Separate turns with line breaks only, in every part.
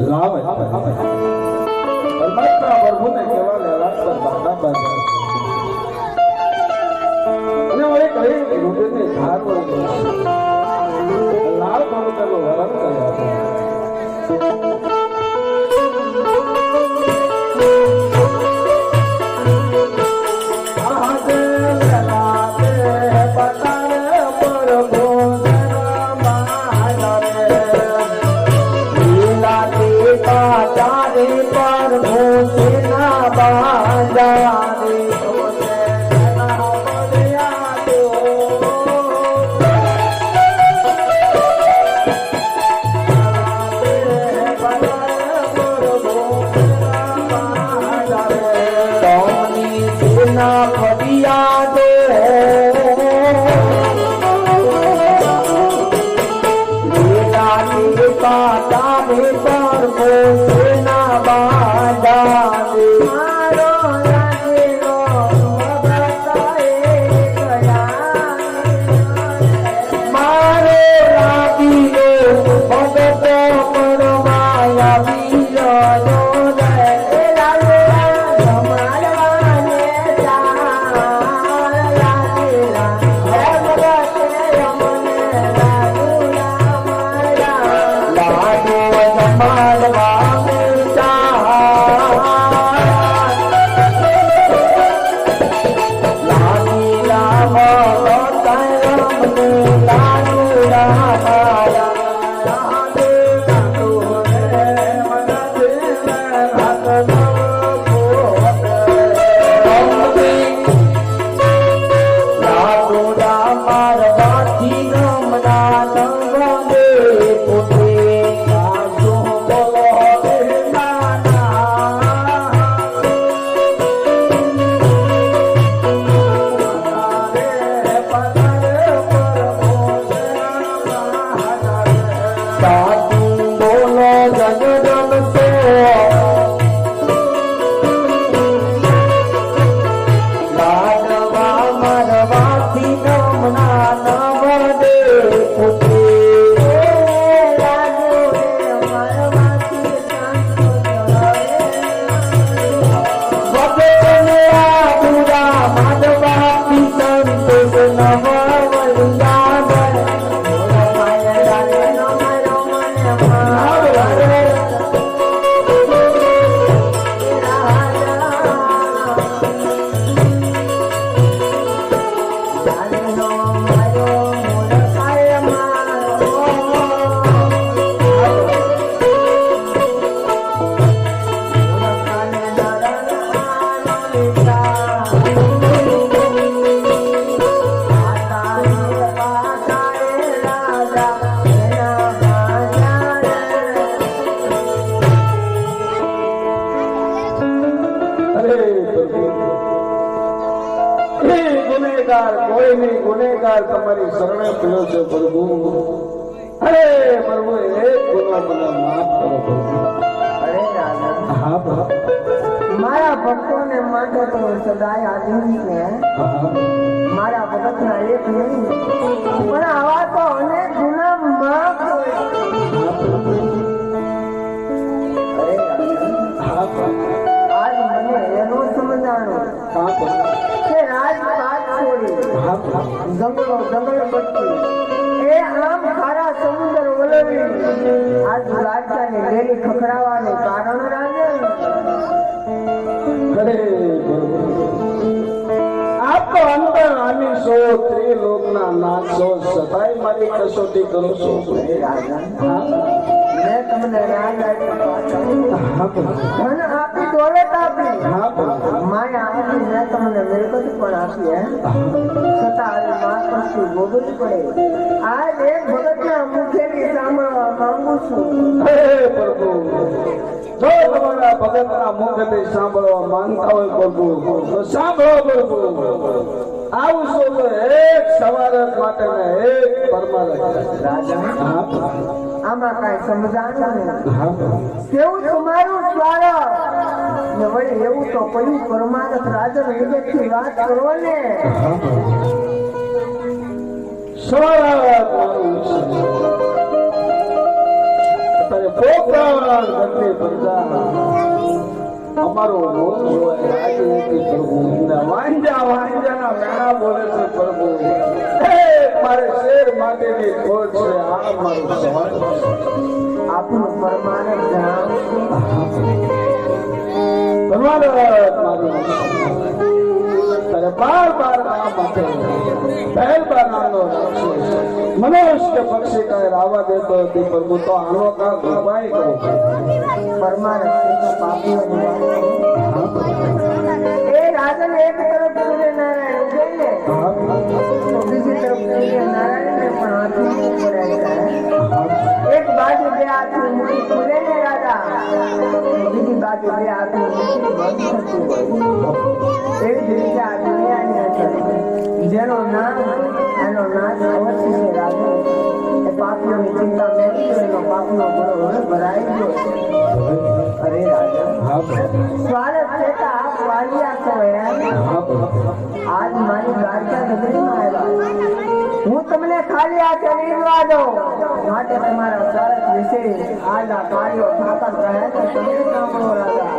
લાવે પરમાત્મા પ્રભુને કહેવા લેવા પર બાબા બાબા અને વળી કહ્યું કે રુદનને ધાર વળી લાલ પવિત્રનું વરણ કર્યા
માટે તો સદાય આધીન મારા ભગતના એક નહીં. પણ આવા તો અનેક ગુના માફ આજ મને એનું સમજાણું
કે પ્રભુ
કે છોડી જંગલો જંગલ બચી એ આમ ખારા સમુદ્ર વલવી આજ રાજ્યની ડેલી ખખડાવવાનું કારણ
પ્રભુ આપ તો અંતર આની સો ત્રિલોકના નાથ છો સદાય મારી કસોટી કરો છો.
રાજા તમને રાજ આપ્યું
હા
ધન આપી દોલત આપી.
હા
માયા આપી મેં તમને મિલકત પણ આપી હે? છતાં પછી પડે. આજ એક ભગતના મુખેથી સાંભળવા માંગુ છું.
હે પ્રભુ. જો તમારા ભગતના મુખથી સાંભળવા માંગતા હોય પ્રભુ તો સાંભળો પ્રભુ. આવું તો એક સવારત માટે ને એક પરમારથ
રાજા. આમાં કાંઈ સમજાણું નહીં. કેવું તમારું સ્વાગત ને વળી એવું તો કયું પરમાનંદ રાજન વિગતથી વાત કરો ને.
પ્રાણ ભક્તિ પ્રજા અમારો રોજ જોવાય રાજનીતિ પ્રભુ વાંજા વાંજાના મેણા બોલે છે મારે શેર માટેની ખોટ છે, આ મારું સવાલ મારું તારે બાર બાર નામ આપે પહેલ બાર નામનો રાક્ષસ. મનુષ્ય પક્ષી કાંઈ રાવા દેતો હતી પ્રભુ તો આનો કા ગરબાઈ કરો
પરમાનંદ એ તો પાપીઓની વાત છે. એ રાજન એક તરફ સૂર્યનારાયણ ઉગે ને તો બીજી તરફ સૂર્યનારાયણને પણ હાથમાં પડાય એક બાજુ બે હાથની મુઠ્ઠી ખુલે ને રાજા બીજી બાજુ બે હાથની મુઠ્ઠી બંધ થતી હોય એ જેનો નામ એનો નાશ અવશ્ય છે રાજા એ પાપીઓની ચિંતા મેળવી એનો પાપનો ગુનો હવે ભરાઈ ગયો. અરે રાજા સ્વાગત છે તો આપ વાલિયા છો આજ મારી દ્વારકા નગરીમાં આવ્યા. હું તમને ખાલી આ ચરીરવા દઉં. માટે તમારા સ્વાગત વિશે આજ આ કાર્યો થાપણ કહે તો તમે સાંભળો રાજા.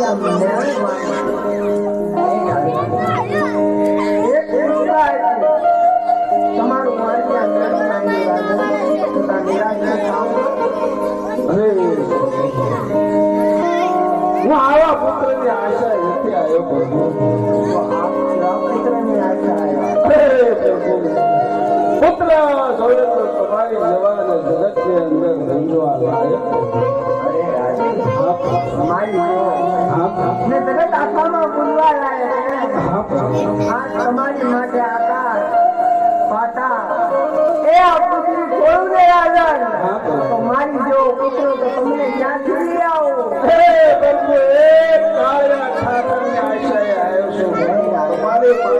ન
હું આવા. અરે પ્રભુ પુત્ર જોડે તો તમારી જવાન અંદર રંજવા લાયક
ને તમારી માટે આકાર પાટા એ આ પુત્રી છોડું ને તો મારી જો પુત્રો તો તમને ક્યાંથી લઈ આવો
આવ્યો છું.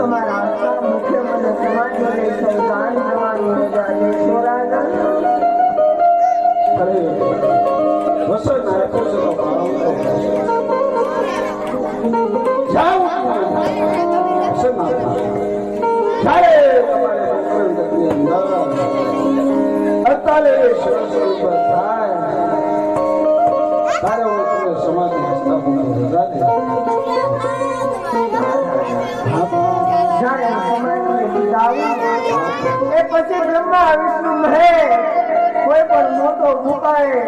તમારા
મુખ્ય મને સમાજ થઈ ગાન જવાની રજા દેશો
વસન તમારે ભગવાન અંદર અડતાલીસ વર્ષ ઉપર થાય. ત્યારે
એ પછી બ્રહ્મા વિષ્ણુ મહેશ કોઈ પણ મોટો મુકાય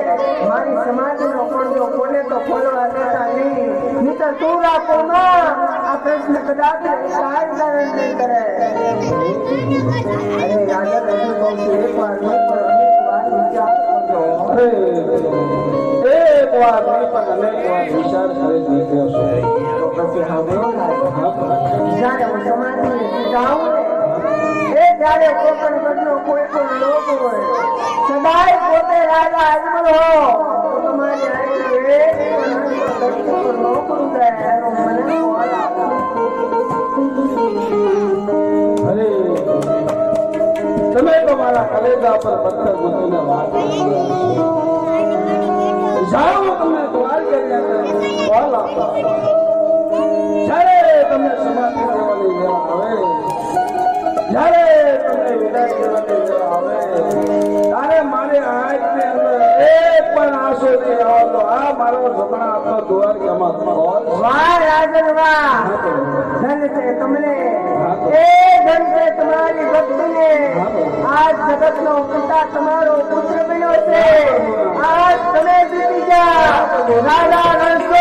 મારી સમાજનો પડદો કોને તો ખોલવા દેતા નહીં. નીતર તું રાખો ના આ પ્રશ્ન કદાચ નહીં કરે. અરે રાજા રજુ કહું છું? એક વાર નહીં પણ અનેક વાર વિચાર કરજો.
એક વાર નહીં પણ અનેક વાર વિચાર કરી નીકળ્યો છું
તો પછી સાંભળો રાજા જ્યારે હું સમાજને જાઉં ને કોઈ પણ કોકણ કોઈ પણ લોક હોય, સદાય પોતે રાજા તો તમારી
તમે તો કલેજા પર પથ્થર મૂકીને વાત કરી રહ્યા છો. તમે દ્વાર કરી કોલ આપો જ્યારે તમને સમાધિ કરવાની વેળા આવે તમને વિદાય અંદર એક પણ આંસુ નહીં આવતો આ મારો
વાહ રાજન વાહ. તમને એ ધન છે તમારી ભક્તિને આજ જગતનો પિતા તમારો પુત્ર બન્યો છે. આજ તમે જીતી ગયા. રાજા રણછોડ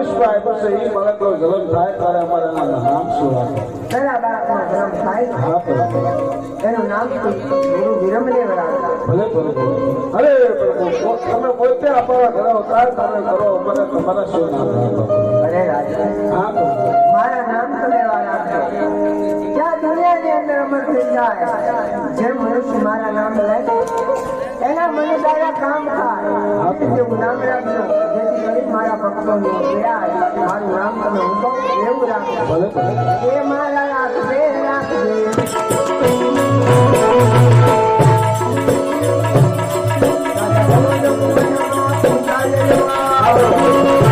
પુષ્પ આપ્યું છે એ થાય ત્યારે અમારે નામ શું રાખે
પહેલા બાળકનો.
હા પ્રભુ
એનું નામ ગુરુ વિરમદેવ રાખતા
ભલે પ્રભુ અરે તમે પોતે અમારા ઘરે અવતાર તમે કરો અમારે તમારા શું નામ રાખો હા પ્રભુ
મારા નામ તમે દુનિયાની અંદર અમર થઈ જાય. જે મનુષ્ય મારા નામ લે એના મને તારા કામ થાય. એવું નામ રાખજો જેથી કરી મારા ભક્તોની પીડા મારું નામ તમે એવું રાખજો એ મારા રાખજે રાખજે. મુસલમાનમાં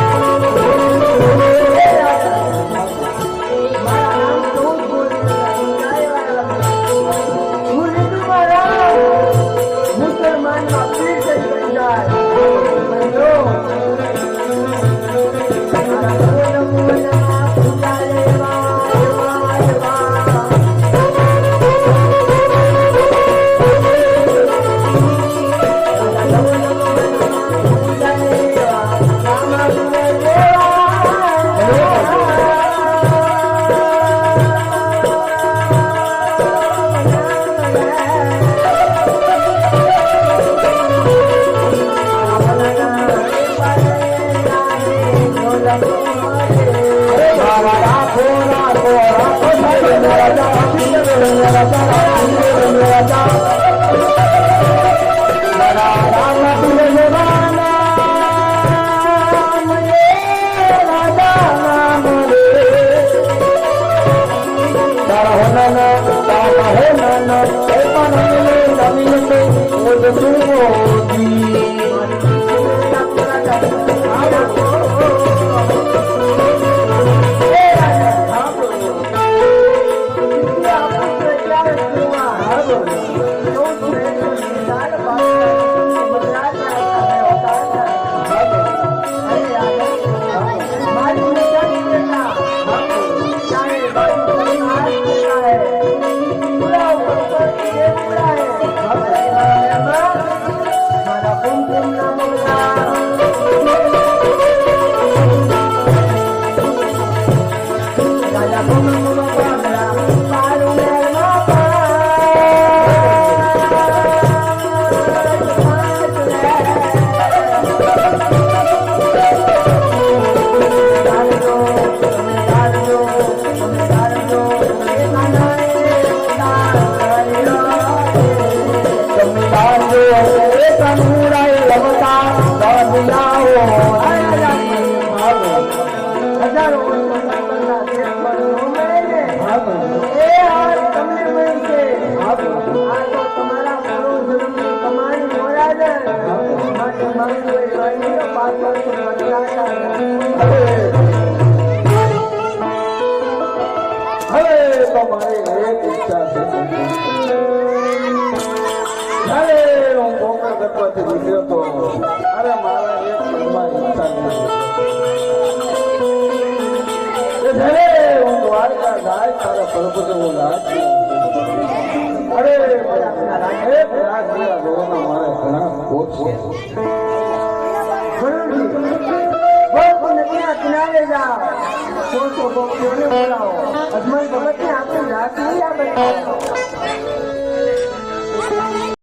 તો મારી
એક ઈચ્છા છે. અરે, હું ગોકળ ગણપતિ નીકળ્યો તો, અરે, મારા એક મનમાં ઈચ્છા નથી અરે ઘણા છે.
કિનારે જાઓ સો સો બોલાવો અજમલ ભગત ને આપણી રાત નહીં આ